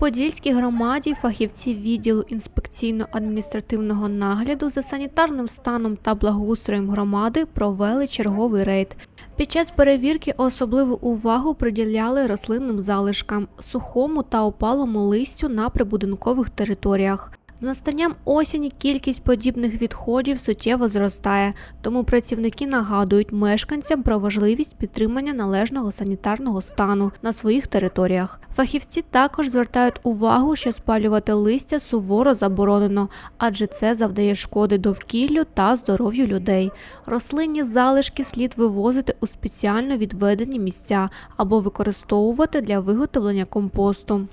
Подільській громаді фахівці відділу інспекційно-адміністративного нагляду за санітарним станом та благоустроєм громади провели черговий рейд. Під час перевірки особливу увагу приділяли рослинним залишкам, сухому та опалому листю на прибудинкових територіях. З настанням осені кількість подібних відходів суттєво зростає, тому працівники нагадують мешканцям про важливість підтримання належного санітарного стану на своїх територіях. Фахівці також звертають увагу, що спалювати листя суворо заборонено, адже це завдає шкоди довкіллю та здоров'ю людей. Рослинні залишки слід вивозити у спеціально відведені місця або використовувати для виготовлення компосту.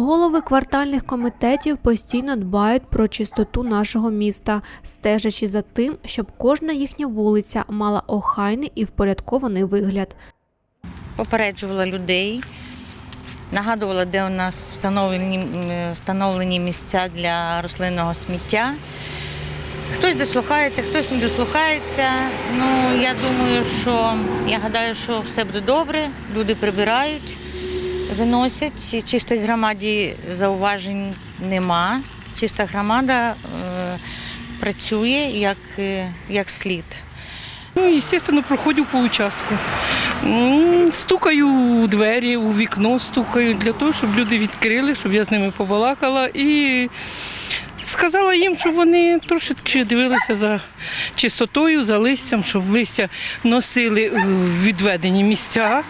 Голови квартальних комітетів постійно дбають про чистоту нашого міста, стежачи за тим, щоб кожна їхня вулиця мала охайний і впорядкований вигляд. попереджувала людей, нагадувала, де у нас встановлені, встановлені місця для рослинного сміття. Хтось дослухається, хтось не дослухається. Ну, я думаю, що я гадаю, що все буде добре, люди прибирають, виносять. Чистої громаді зауважень нема. Чиста громада е, працює як, е, як слід. Ну, звісно, проходжу по участку. Стукаю у двері, у вікно стукаю для того, щоб люди відкрили, щоб я з ними побалакала. І сказала їм, щоб вони трошечки дивилися за чистотою, за листям, щоб листя носили в відведені місця,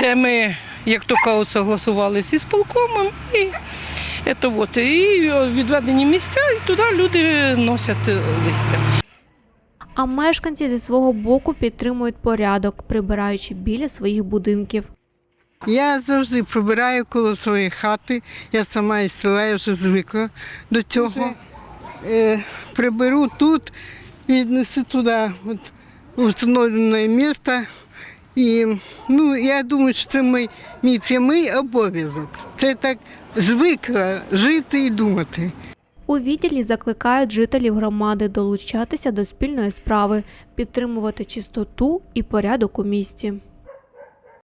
де ми, як то кажуть, согласувалися із полкомом. І, це от, і відведені місця, і туди люди носять листя. А мешканці зі свого боку підтримують порядок, прибираючи біля своїх будинків. Я завжди прибираю коло своєї хати. Я сама із села я вже звикла до цього. Е, приберу тут, віднесу туди от, у встановлене місце. І ну, я думаю, що це мій, мій прямий обов'язок. Це так звикла жити і думати. У відділі закликають жителів громади долучатися до спільної справи, підтримувати чистоту і порядок у місті.